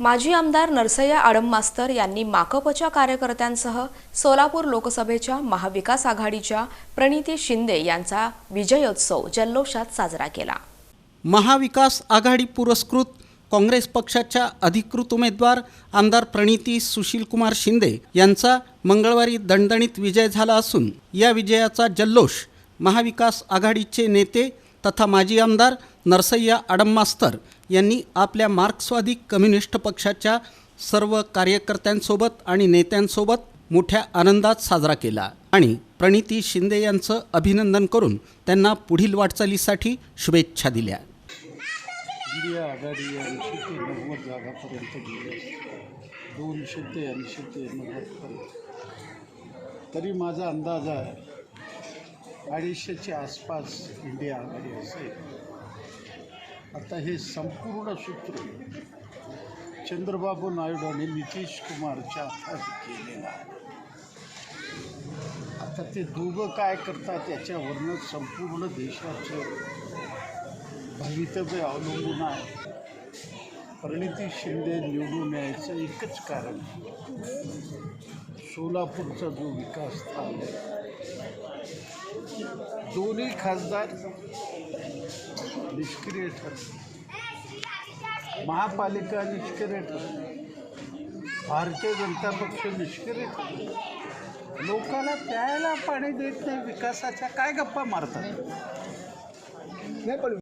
माजी आमदार नरसय्या आडम मास्तर यांनी माकपच्या कार्यकर्त्यांसह सोलापूर लोकसभेच्या महाविकास आघाडीच्या प्रणिती शिंदे यांचा विजयोत्सव जल्लोषात साजरा केला. महाविकास आघाडी पुरस्कृत काँग्रेस पक्षाच्या अधिकृत उमेदवार आमदार प्रणिती सुशीलकुमार शिंदे यांचा मंगळवारी दणदणीत विजय झाला असून या विजयाचा जल्लोष महाविकास आघाडीचे नेते तथा माजी आमदार नरसय्या आडम मास्तर यांनी आपल्या मार्क्सवादी कम्युनिस्ट पक्षाच्या सर्व कार्यकर्त्यांसोबत आणि नेत्यांसोबत मोठ्या आनंदात साजरा केला. आणि प्रणिती शिंदे यांचं अभिनंदन करून त्यांना पुढील वाटचालीसाठी शुभेच्छा दिल्या. इंडिया आघाडी ऐंशी ते नव्वद जागापर्यंत गेले. दोनशे ते ऐंशी ते नव्वदपर्यंत. तरी माझा अंदाज आहे अडीचशेच्या आसपास इंडिया आघाडी असेल. आता हे संपूर्ण सूत्र चंद्रबाबू नायडू आणि नितीश कुमारच्या हातात केलेलं आहे. आता ते दोघं काय करतात याच्यावरनं संपूर्ण देशाचं भवितव्य अवलंबून आहे. परिणिती शिंदे निवडून यायचं एकच कारण सोलापूरचा जो विकास झाला दोन्ही खासदार निष्क्रिय ठरले. महापालिका निष्क्रिय ठरली. भारतीय जनता पक्ष निष्क्रिय ठरले. लोकांना प्यायला पाणी देत नाही विकासाच्या काय गप्पा मारतात?